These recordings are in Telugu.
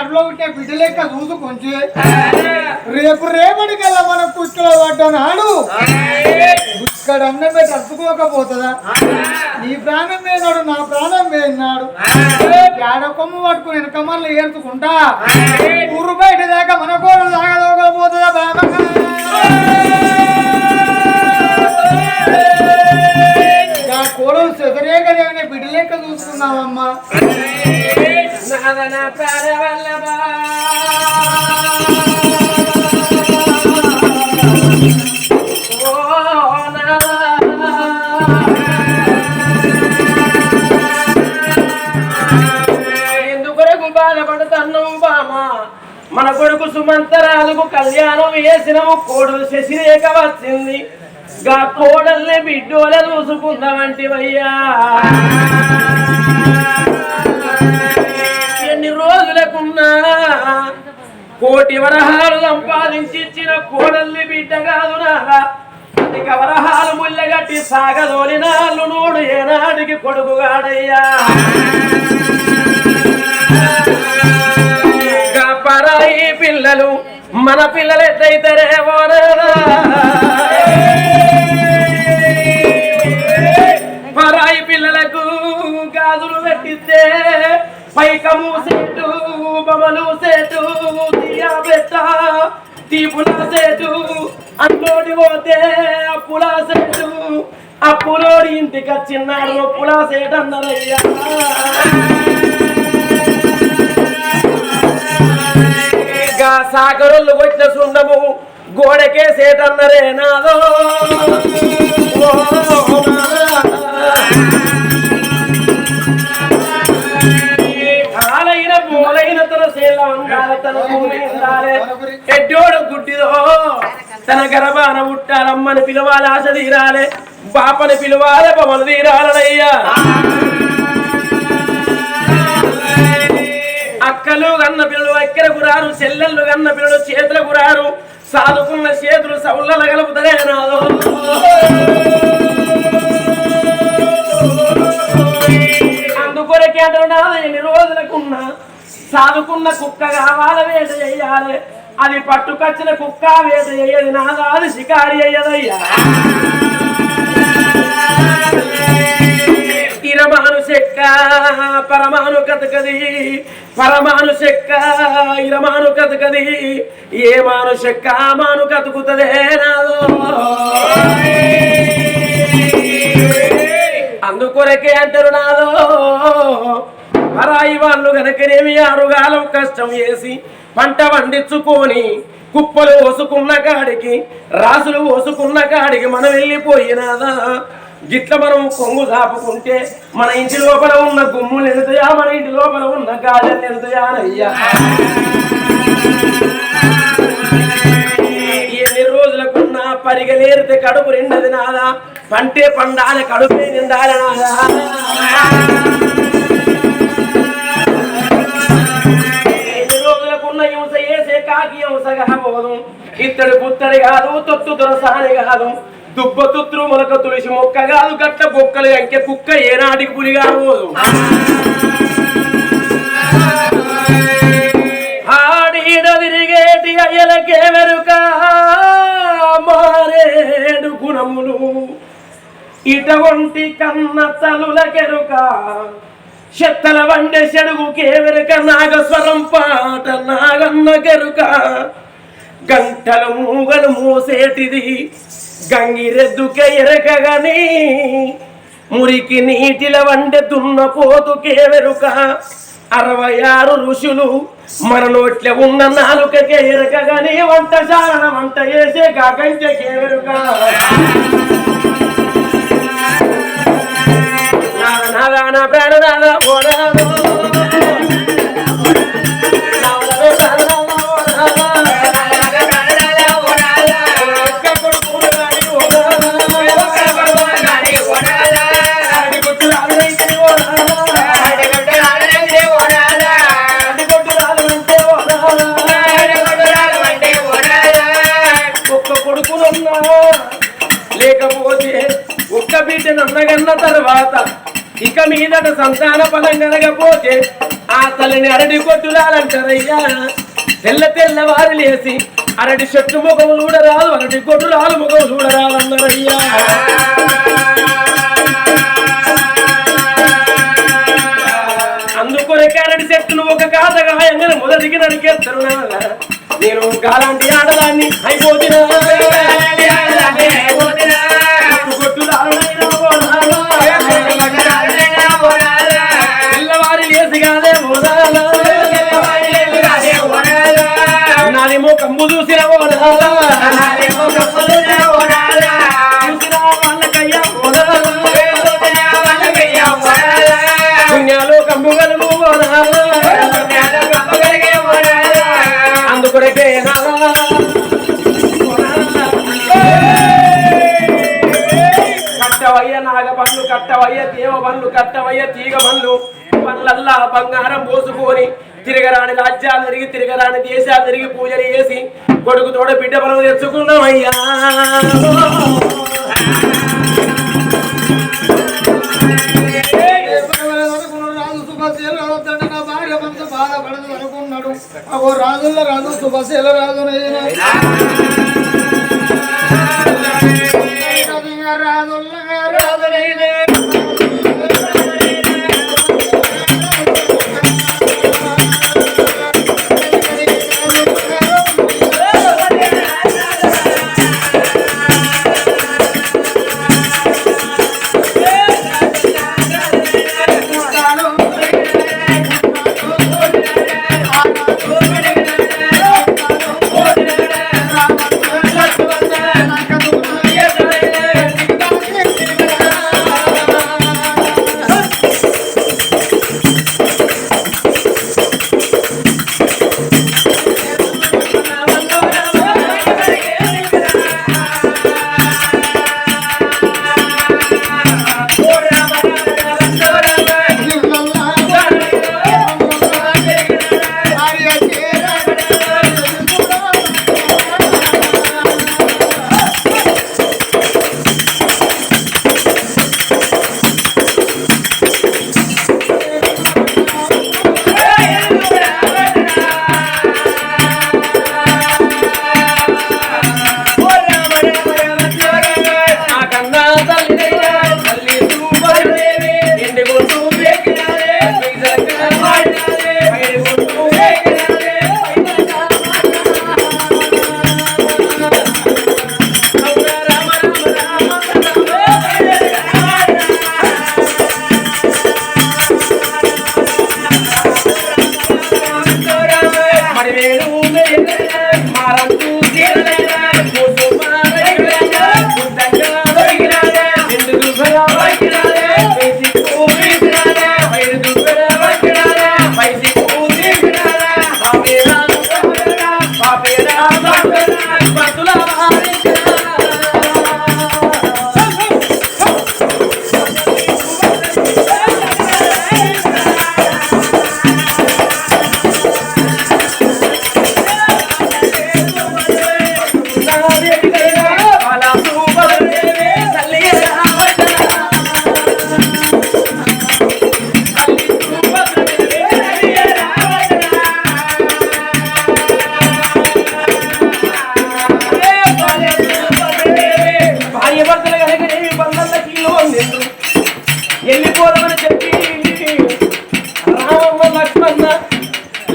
కడుపులో పుట్టే బిడ్డ లెక్క చూసుకొంచి రేపు రేపటికల్లా మన కుక్కలో పడ్డ నాడు ఇక్కడ అన్నం పెట్టి అతుకోకపోతుందా నీ ప్రాణం వేనాడు నా ప్రాణం వేనాడు ఏడ కొమ్ము పట్టుకుని వెనక మళ్ళీ ఏర్చుకుంటా? ఊరు బయట దాకా మన కొడుకు సుమంతరాలకు కళ్యాణం వేసినము కోడలు శశిరేఖ వచ్చింది. గా కోడల్ని బిడ్డోల చూసుకుందామంటివయ్యా. ఎన్ని రోజులకున్నా కోటి వరహాలు సంపాదించి ఇచ్చిన కోడల్ని బిడ్డ కాదు ఇక వరహాలు ముల్లగట్టి సాగదోలిన నోడు ఏనాడికి కొడుకుగాడయ్యా ఈ పిల్లలు మన పిల్లలు ఎట్లయితేరేమో పరాయి పిల్లలకు గాజులు పెట్టిస్తే పైకము సేటు బొమ్మలు సేటు తీయా పెట్ట తీపుల సేటు అన్నోటి పోతే అప్పుల సేటు అప్పులోడి ఇంటికి చిన్నాడు అప్పుల సేటు అన్నారయ్యా సాగరులు వచ్చిన సుండము గోడకే సేటన్నరే నాదో. ఓ ఆలైన తన శీల ఉండాలి తన భూమి ఉండాలి ఎడ్డోడు గుడ్డిదో. తన గర్భాన పుట్టాలమ్మని పిలవాలి ఆశ తీరాలి. పాపని పిలవాలి పవన తీరాలయ్యా అక్కలు కన్న పిల్లలు ఎక్కరకు రారు చెల్లెళ్ళు కన్న పిల్లలు చేతులకు రారు సాదుకున్న చేతులు సౌళ్ళ కలుపుతలే నాదో. అందుకొరకే అంటున్నా ఎన్ని రోజులకున్నా సాదుకున్న కుక్క కావాల వేట చెయ్యాలి అది పట్టుకొచ్చిన కుక్క వేట చెయ్యదు నాదా అది షికారి అయ్యదయ్యా. ఇరమాను చెక్క పరమాను కథకది పరమాను చెక్క ఇరమాను కథకది ఏ మాను చెక్క మాను కతుకుతదే నాదో. అందుకొరకే అంటారు నాదో. పరాయి వాళ్ళు గనకనేమి ఆరుగాలం కష్టం చేసి పంట వండించుకొని కుప్పలు ఓసుకున్న కాడికి రాసులు ఓసుకున్న కాడికి మనం వెళ్ళిపోయినాదా గిట్ల మనం కొంగు దాపుకుంటే మన ఇంటి లోపల ఉన్న గుమ్ములు ఎడుతాయా మన ఇంటి లోపల ఉన్న గాజలు ఎడుతాయా అయ్యా ఎన్ని రోజులకున్నా పరిగలేరితే కడుపు నిండది నాదా? పంటే పండాలి కడుపే నిండాలి నాదా? ఎన్ని రోజులకున్న కాకి హింసగా పోదు. ఇత్తడి పుత్తడి కాదు తొత్తు దొరసాని కాదు. దుబ్బతుత్రు మొలక తులసి మొక్క కాదు గట్ట బొక్కలు అంకె కుక్క ఏనాటికి పులి కాదు ఆడిన తిరిగేటి అయ్యలకే వెనుక మారేడు గుణములు. ఇటువంటి కన్న తలులకెరుక చెత్తల వండే చెడుగు కేవెరక నాగస్వరం పాట నాగన్న కెరుక. గంటలు మూగలు మూసేటిది గంగిరెద్దుకే ఎరకగని మురికి నీటిల వండె దున్న పోతుకే వెరుక. అరవై ఆరు ఋషులు మన నోట్ల ఉన్న నాలుకకే ఎరకగని వంట సారణ వంట చేసే గంటకే వెరుక. నాద నాద ఒక్క తర్వాత ఇక మీదట సంతాన పదం కలగపోతే ఆ తల్లిని అరటి కొట్టులాలంటారయ్యా తెల్ల తెల్లవారు లేసి అరటి చెట్టు ముఖం చూడరాదు అరటి కొట్టులాలు ముఖం చూడరాదు అన్నారయ్యా అందుకొరకే అరటి చెట్టును ఒక కాదగా గాయంగా మొదటికి నరికేస్తారు నేను గాలాంటి ఆడదాన్ని అయిపోతున్నా. పండ్లు కట్టవయ్య దేవ పండ్లు కట్టవయ్య తీగ పండ్లు పండ్లల్లా బంగారం పోసుకొని తిరగరాని రాజ్యాలు తిరిగి తిరగరాని దేశాలు తిరిగి పూజలు చేసి కొడుకు తోడ బిడ్డ బలం తెచ్చుకున్నామయ్యా బాధపడదు అనుకున్నాడు రాజుల్లో రాజు సుభాషేల రాజు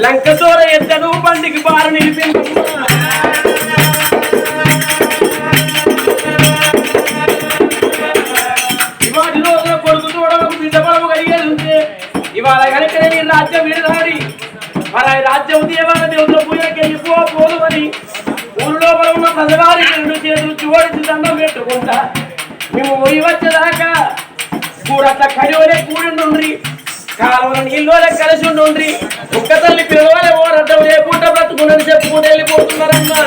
లంక దూర ఎద్దను బండికి బారు నిలిపిందమ్మా ఇవాటి రోజున కొడుకు చూడడం బిడ్డ కలిగేది ఉంటే ఇవాళ కనుక నీ రాజ్యం విడదాడి. మరి ఆ రాజ్యం దేవాల దేవుడు పూజకి వెళ్ళిపో పోదు అని ఊరు లోపల ఉన్న ప్రజవారి రెండు చేతులు చూడించి దండం పెట్టుకుంటా. మేము పోయి వచ్చేదాకా కూడంతా కడివలే కూడి ఉండ్రి కాలువల నీళ్ళోలే కలిసి ఉండుండ్రి. ఒక్క తల్లి పిల్లవాళ్ళు పిల్లవాళ్ళే ఓరడ్డం లేకుండా బ్రతుకుండని చెప్పుకుంటూ వెళ్ళిపోతున్నారమ్మా.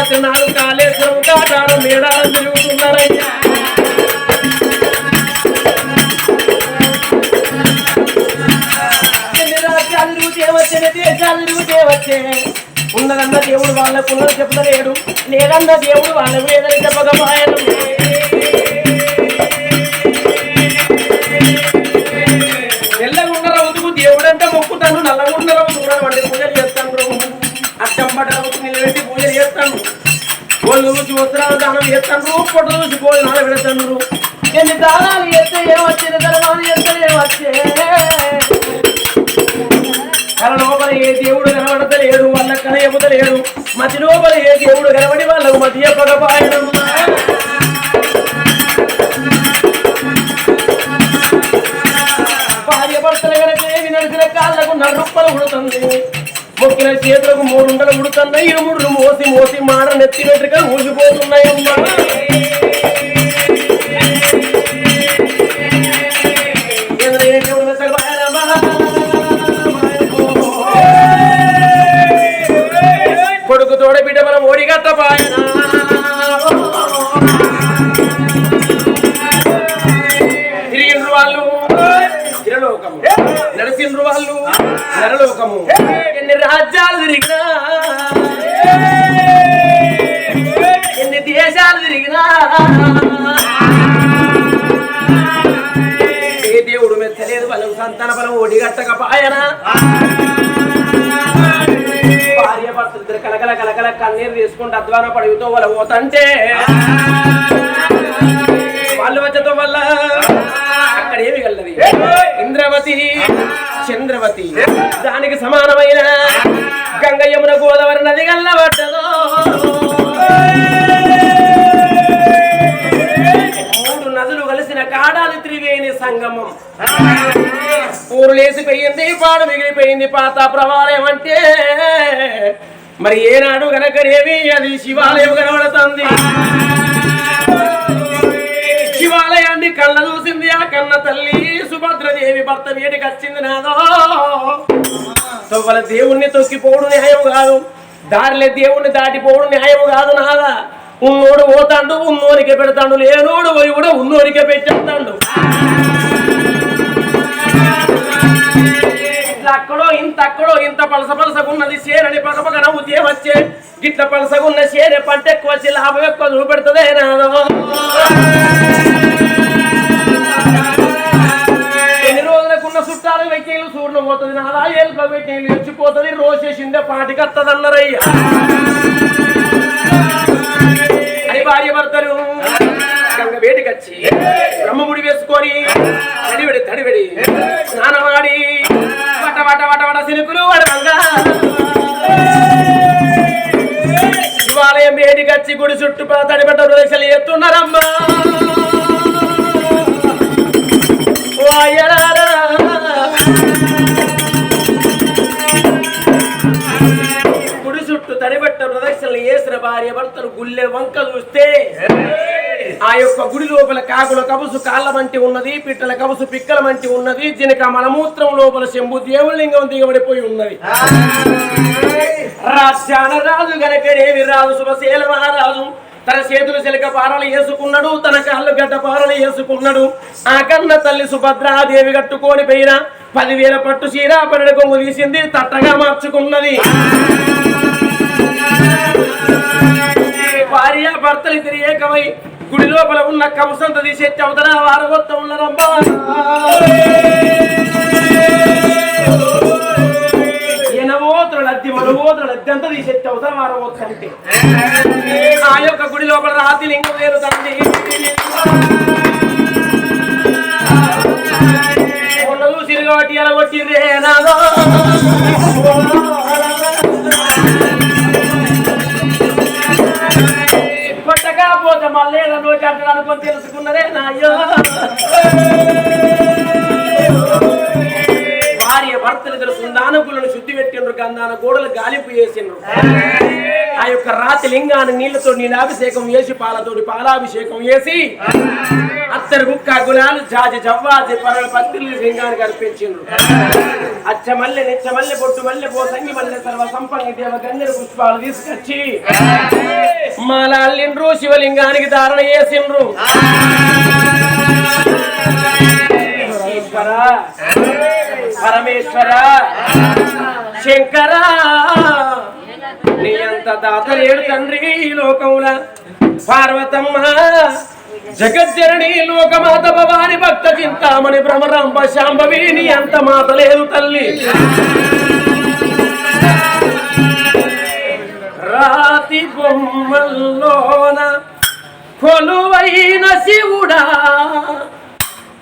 కేదారినాథ్ పద్నాడు కాళేశ్వరం కాటాడు మేడారం తిరుగుతున్నారయ్యా. ఎన్ని రాజ్యాలు తిరుగుతే వచ్చే దేశాలు తిరుగుతే వచ్చే. ఉన్నదన్న దేవుడు వాళ్ళకు ఉన్నది చెప్పలేడు లేదన్న దేవుడు వాళ్ళకు లేదని చెప్పకపోయాను తెల్లగుండల ఉతుకు దేవుడంటే మొక్కుతాను నల్లగుండల ఉతుకు వంటి పూజలు చేస్తాను. కోళ్ళు చూసి వస్త్రాలు దానం చేస్తాను పొట్ట చూసి కోళ్ళు భోజనాలు పెడతాను. ఎన్ని దానాలు చేస్తే ఏమొచ్చింది ధర్మాలు చేస్తే ఏమొచ్చే తన లోపల ఏ దేవుడు కనబడతలేడు వాళ్ళ కన ఎప్పుతలేడు మతి లోపల ఏ దేవుడు కనబడి వాళ్ళకు మతి చెప్పకపోయనమ్మా భార్య భర్తల కనుక ఏమి నడిచిన కాళ్ళకు నడుప్పలు ఉడుతుంది చేతులకు మూడుండలు ఉడుతున్నాయి ఇరుముడులు మోసి మోసి మాడ నెత్తి వెంట్రుక ఊసిపోతున్నాయమ్మా నీరు కన్నీరు తీసుకుంటూ అధ్వాన పడుగుతూ వాళ్ళ పోతంటే. వాళ్ళు వచ్చతో వల్ల అక్కడ ఏమి కలది? ఇంద్రవతి చంద్రవతి దానికి సమానమైన గంగ యమున గోదావరి నది గల్లబడ్డదో మూడు నదులు కలిసిన కాడాలి త్రివేణి సంగమం. ఊరు లేసిపోయింది పాడు మిగిలిపోయింది పాత ప్రవాలయం అంటే మరి ఏనాడు గనకనేవి అది శివాలయం కనబడుతుంది. శివాలయాన్ని కళ్ళ చూసింది ఆ కన్న తల్లి సుభద్రదేవి భర్త వీటికి వచ్చింది నాదో. తొవ్వల దేవుణ్ణి తొక్కిపోవడం న్యాయం కాదు. దారిలే దేవుణ్ణి దాటిపోవడం న్యాయం కాదు నాదా. ఉన్నోడు పోతాండు ఉన్నోరికే పెడతాడు లేనోడు పోయి కూడా ఉన్నోరికే పెట్టేస్తాడు. అక్కడో ఇంత అక్కడో ఇంత పలస పలసగున్నది చేరని పక్కపక్క నవ్వుతే వచ్చే. గిట్ల పలసగున్న చేరే పంట ఎక్కువ వచ్చి లాభం ఎక్కువ చూపెడుతుంది నాదో. ఎన్ని రోజులకున్న చుట్టాలు వెక్కిలు సూర్యుడు పోతుంది నాదా? ఏళ్ళ వెక్కిలు ఎచ్చిపోతుంది? రోజేసిందే పాటికి వస్తుందన్నారయ్యా గుడి చుట్టూ తడిబట్ట ప్రదక్షిణలు వేసిన భార్య భర్తలు గుళ్ళె వంక చూస్తే ఆ యొక్క గుడి లోపల కాకుల కబుసు కాళ్ళ వంటి ఉన్నది పిట్టల కబుసు పిక్కల వంటి ఉన్నది జినక మలమూత్రం లోపల శంభు దేవులింగం దిగబడిపోయి ఉన్నది. రాజ్యాన రాజు గనకనేవి రాజు శుభశీల మహారాజు తన చేతులు చిలక పారలు వేసుకున్నాడు తన కాళ్ళు గడ్డ పారలు వేసుకున్నాడు. ఆ కన్న తల్లి సుభద్రాదేవి కట్టుకొని పోయిన పదివేల పట్టు చీర పన్నెండు కొంగు తీసింది తట్టగా మార్చుకున్నది. భార్య భర్తలు ఇద్దరు ఏకమై గుడి లోపల ఉన్న కంసంత తీసే అవతల వారగొత్త ఉన్నదమ్మా ఎనవోతుల లద్ది మనవోతుల లద్ది అంతా తీసేసి అవతల వారగొత్త ఆ యొక్క గుడి లోపల రాతి లింగం వేరు తండ్రి. కొండలు సిరిగబట్టి ఎలా కొట్టిందే నాదో గోడలు చేసిండ్రు. ఆ యొక్క రాతి లింగాన్ని నీళ్ళతో నీలాభిషేకం వేసి పాలతోటి పాలాభిషేకం వేసి అత్తరు ముక్క గులాలు జాజి జవ్వాజి పరల పత్రులు లింగానికి అర్పించిండ్రు. అచ్చ మల్లె నిచ్చ మల్లె పొట్టు మల్లె పోసంగి మల్లె సర్వ సంపంగి దేవ గంధర పుష్పాలు తీసుకొచ్చి మాలాల్లిండ్రు శివలింగానికి ధారణ చేసిండ్రు. ఈశ్వర పరమేశ్వర. శంకర. నీ అంత దాతలేడు తండ్రి ఈ లోకముల. పార్వతమ్మ. జగజ్జరణి లోకమాత భవాని భక్త చింతామణి భ్రమరాంబ శాంభవి నీ అంత మాత లేదు తల్లి. రాతి బొమ్మల్లోన కొలువైన శివుడా.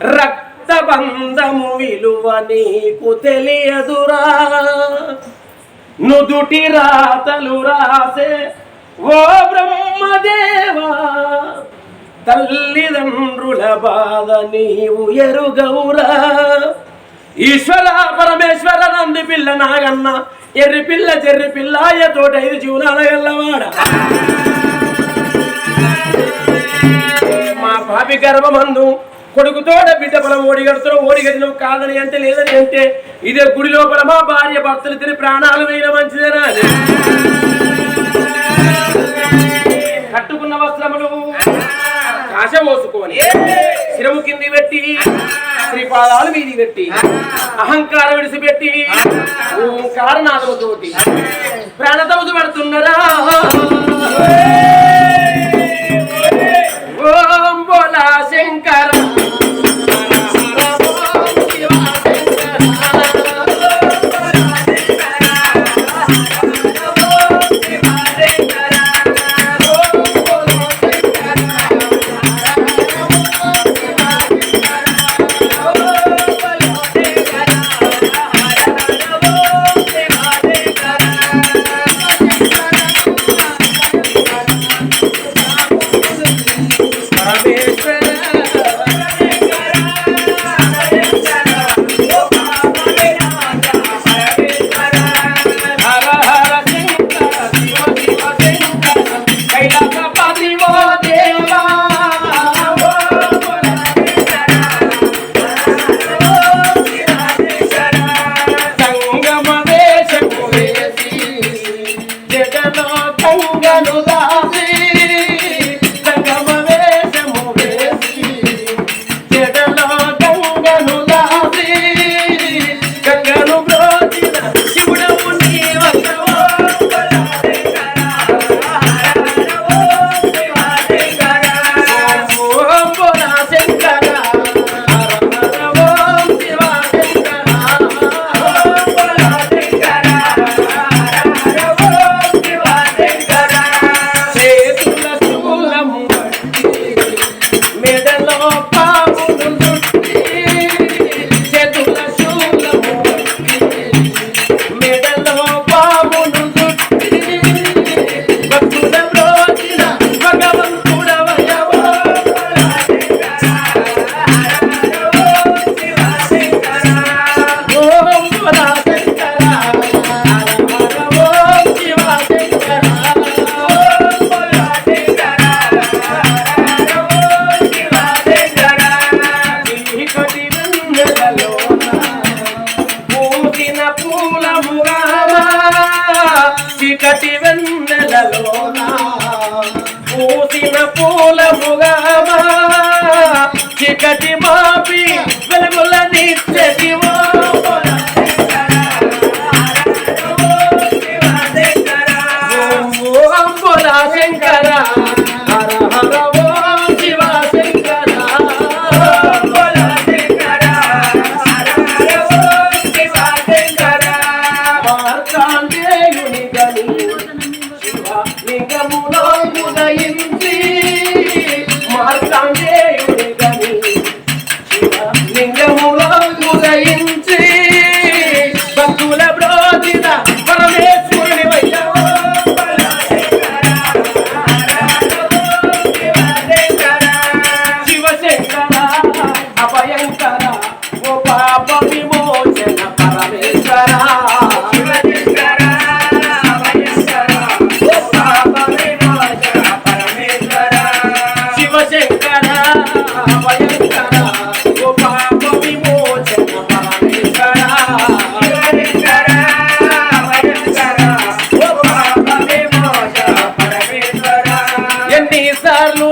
రక్త రక్తబంధము విలువ నీకు తెలియదురా. నుదుటి రాతలు రాసే ఓ బ్రహ్మదేవా తల్లిదండ్రుల బాధ నీవు ఎరుగౌరా ఈశ్వర పరమేశ్వర నంది పిల్ల నాగన్న ఎర్రి పిల్ల చెర్రి పిల్ల తోట ఐదు జీవనాల గల్లవాడ. మా పాపి గర్భమందు కొడుకుతోడ బిడ్డ పొలం ఓడిగడుతున్న ఓడిగడినవు కాదని అంటే లేదని అంటే ఇదే గుడి లోపల మా భార్య భర్తలు తిని ప్రాణాలు వేయడం మంచిదేనా? కట్టుకున్న వస్త్రములు కాశ మోసుకొని శిరము కింది పెట్టి శ్రీపాదాలు వీధి పెట్టి అహంకారం విడిచిపెట్టి కారణాలతోటి ప్రాణతముదు పెడుతున్నారా? ఓం బోలా శంకర ఎన్నిసార్లు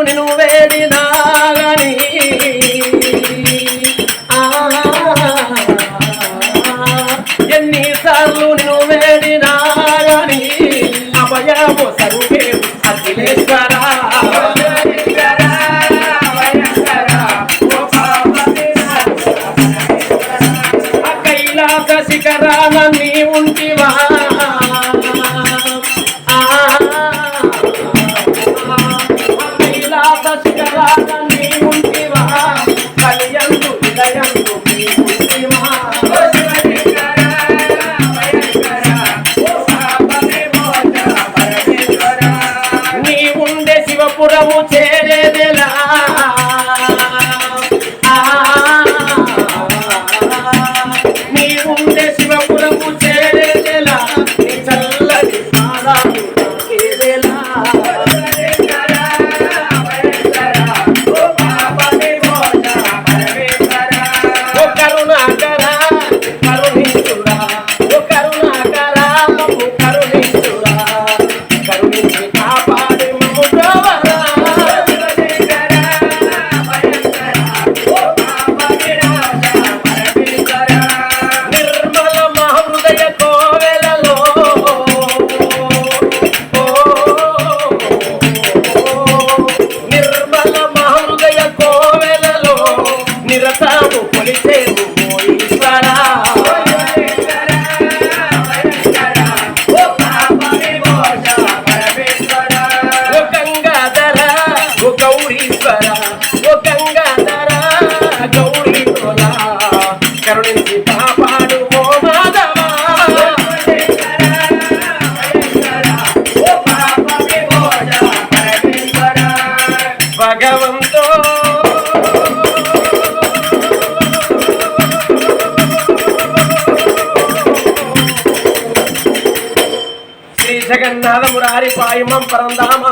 మురారి పాయమం పరంధామ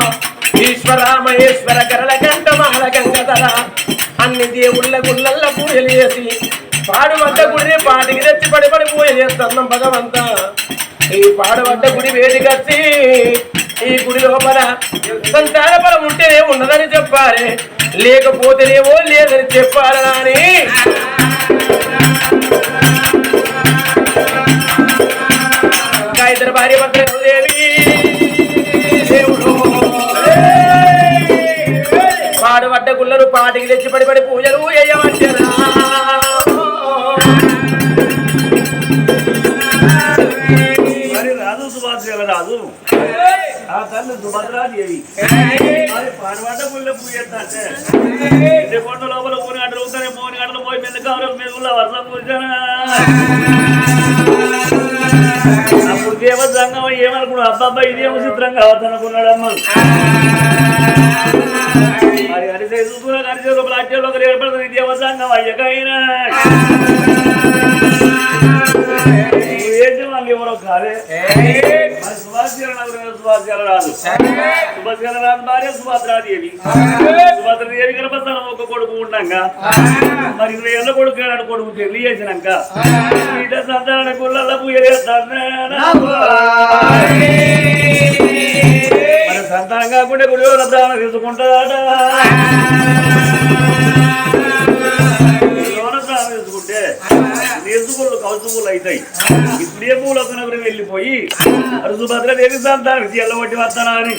ఈశ్వర మహేశ్వర గరళ గంట మహల గంగధర. అన్ని దేవుళ్ళ గుళ్ళల్లో పూజలు చేసి పాడుబడ్డ గుడిని పాటికి తెచ్చి పడి పడి పూజ చేస్తున్నాం భగవంత. ఈ పాడుబడ్డ గుడి వేడికచ్చి ఈ గుడి లోపల సంతాన బలం ఉంటేనే ఉండదని చెప్పాలి. లేకపోతేనేమో లేదని చెప్పాలని ఇద్దరు భార్య భర్తలు దేవి పాడు పడ్డ గుళ్ళను పాటికి తెచ్చి పడి పడి పూజలు వేయవచ్చరా మరి రాదు సుభాష్ రాదు. ఆ తల్లి సుభద్రాదేవి మరి పాడవాట పుల్ల పూజేస్తే ఇంటి కొండ లోపల మూడు గంటలు అవుతాయి మూడు గంటలు పోయి మీద కావాలి మీద వర్షం కూర్చొని. అప్పుడు దేవ సంగం ఏమనుకున్నాడు? అబ్బాబ్బా ఇదేమో చిత్రంగా అవద్దనుకున్నాడు అమ్మ. మరి అరిసే చూసుకున్న అరిసే లోపల అట్టేలో ఒకరు ఏర్పడుతుంది. దేవ అయ్యకైనా ఎవరో కాదే. రాదు. సుభాష్ రాదు భార్య సుభద్రాదేవి సుభద్రాదేవి గర్భస్థానం ఒక కొడుకు ఉండగా. మరి ఇరవై ఏళ్ళ కొడుకు ఏడాడు కొడుకు పెళ్ళి చేసినాక బిడ్డ సంతాన గుళ్ళ పూజ చేస్తాను సంతానం కాకుండా గుడి వ్రతాలను తీసుకుంటాడా తీసుకుంటే నేర్చుకుళ్ళు కౌసుకులు అవుతాయి. ఇప్పుడే పూలకు వెళ్ళిపోయి అరుసు భద్రదేవి సంతానం ఎల్లబట్టి వస్తానా అని